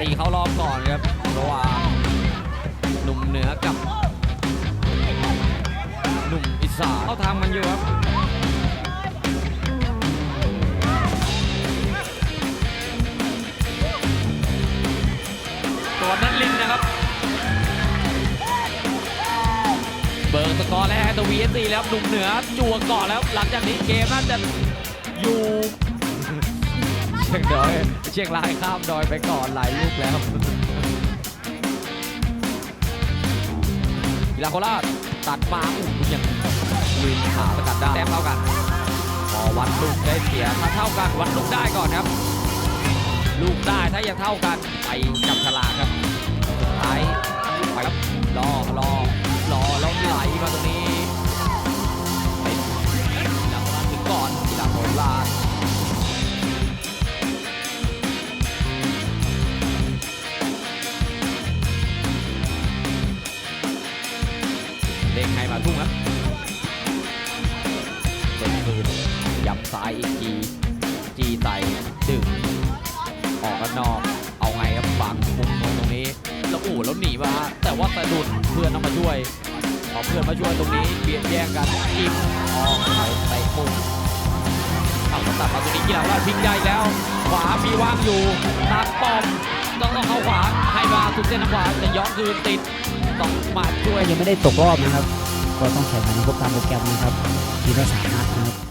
ตีเข้ารอบก่อนครับระหว่างหนุ่มเหนือกับหนุ่มอีสานเข้าทางมันอยู่ครับตัวนัทลินนะครับ เบิร์สกอร์แล้วตัว VSC แล้วหนุ่มเหนือจั่วก่อนแล้ว หลังจากนี้เกมน่าจะอยู่ ชียงดอย เชียงรายข้ามดอยไปก่อนหลายลูกแล้วกีฬาโคราชตัดมาอู้หูยังวินขาสกัดได้แต้มเท่ากันพอวัดลูกได้เสียถ้าเท่ากันวัดลูกได้ก่อนครับ ลูกได้ถ้ายังเท่ากันไปจับฉลาก เด้งให้มาทุ่งครับเด้งคืนยับซ้ายอีกทีจีใส่ดึงออกกันนอกเอาไงครับฝังมุมตรงนี้แล้วอ้โหแล้วหนีมาแต่ว่าสะดุดเพื่อนต้องมาช่วยพอเพื่อนมาช่วยตรงนี้เบียดแย่งกันจิ้มออกไปเตะมุมเอาตัดมาตรงนี้กีฬาว่าทิ้งได้แล้ว ขวามีว่างอยู่ทางป้อมต้องต้องเข้าขวา ให้มาสุดเส้นขวาแต่ย้อนคืนติดต้องมาช่วยยังไม่ได้ตกรอบนะครับ ก็ต้องแข่งขันพบตามโปรแกรมนะครับทีละสามนัด